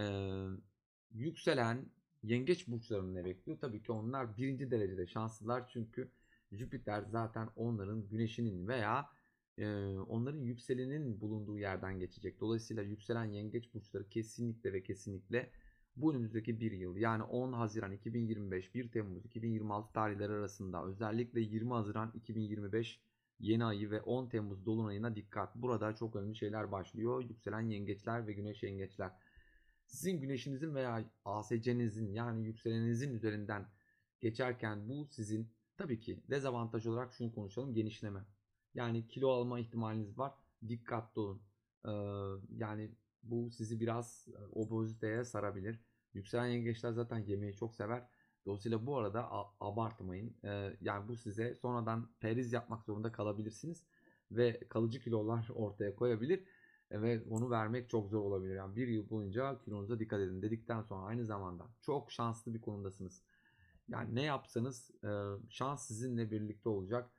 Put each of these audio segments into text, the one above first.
Eee, yükselen yengeç burçlarını ne bekliyor? Tabii ki onlar birinci derecede şanslılar çünkü Jüpiter zaten onların güneşinin veya eee, onların yükseleninin bulunduğu yerden geçecek. Dolayısıyla yükselen yengeç burçları kesinlikle ve kesinlikle bu önümüzdeki bir yıl yani 10 Haziran 2025 1 Temmuz 2026 tarihleri arasında özellikle 20 Haziran 2025 yeni ayı ve 10 Temmuz dolunayına dikkat. Burada çok önemli şeyler başlıyor. Yükselen yengeçler ve güneş yengeçler. Sizin güneşinizin veya ASC'nizin yani yükseleninizin üzerinden geçerken bu sizin tabii ki dezavantaj olarak şunu konuşalım genişleme. Yani kilo alma ihtimaliniz var. Dikkatli olun. Ee, yani bu sizi biraz obeziteye sarabilir. Yükselen yengeçler zaten yemeği çok sever. Dolayısıyla bu arada abartmayın. Ee, yani bu size sonradan periz yapmak zorunda kalabilirsiniz ve kalıcı kilolar ortaya koyabilir ve onu vermek çok zor olabilir. Yani bir yıl boyunca kilonuza dikkat edin dedikten sonra aynı zamanda çok şanslı bir konumdasınız. Yani ne yapsanız şans sizinle birlikte olacak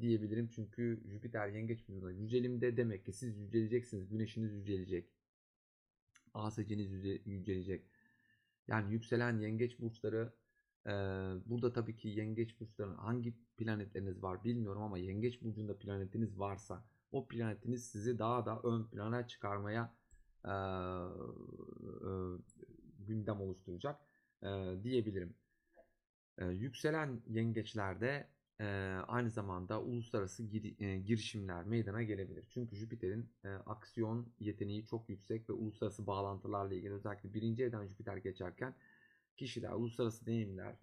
diyebilirim. Çünkü Jüpiter yengeç burcunda yücelimde demek ki siz yüceleceksiniz. Güneşiniz yücelecek. Yüce- yücelecek. Yani yükselen yengeç burçları burada tabii ki yengeç burçlarının hangi planetleriniz var bilmiyorum ama yengeç burcunda planetiniz varsa o planetiniz sizi daha da ön plana çıkarmaya e, e, gündem oluşturacak e, diyebilirim. E, yükselen yengeçlerde e, aynı zamanda uluslararası gir- e, girişimler meydana gelebilir. Çünkü Jüpiter'in e, aksiyon yeteneği çok yüksek ve uluslararası bağlantılarla ilgili özellikle birinci evden Jüpiter geçerken kişiler uluslararası deneyimler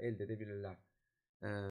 elde edebilirler.